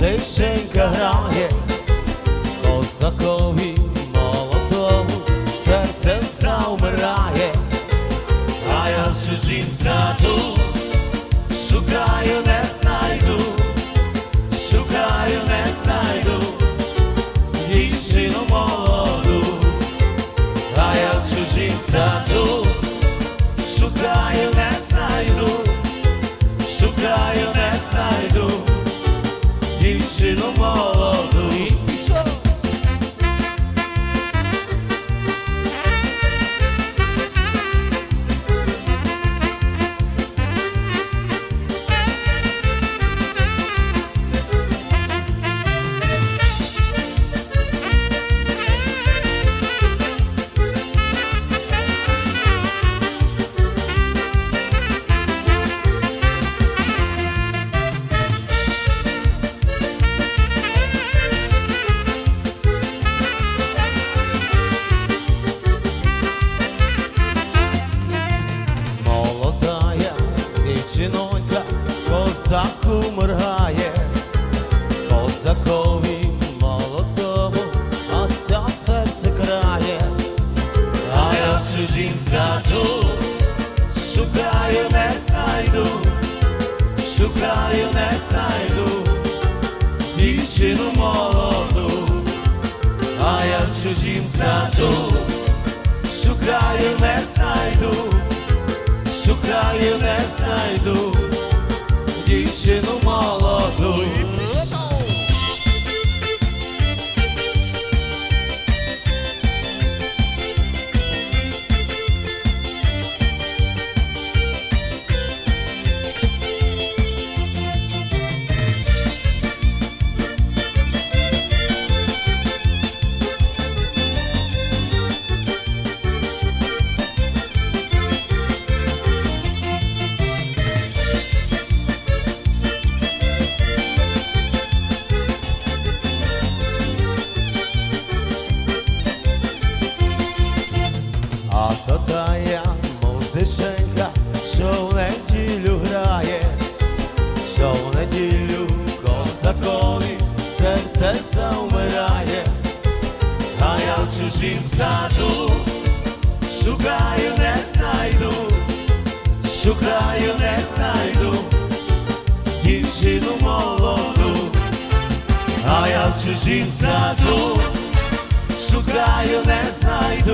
музиченька грає, козакові молодому серце завмирає, а я в чужім саду шукаю, не знайду, шукаю, не знайду, дівчину молоду, а я в чужім саду шукаю, не дівчину молоду. Козакові молодому, а ся серце крає, а я в чужім саду шукаю, не знайду, шукаю, не знайду, дівчину молоду, а я в чужім саду шукаю, не знайду шукаю, не знайду серце завмирає, а я в чужім саду. Шукаю, не знайду, шукаю, не знайду дівчину молоду, а я в чужім саду шукаю, не знайду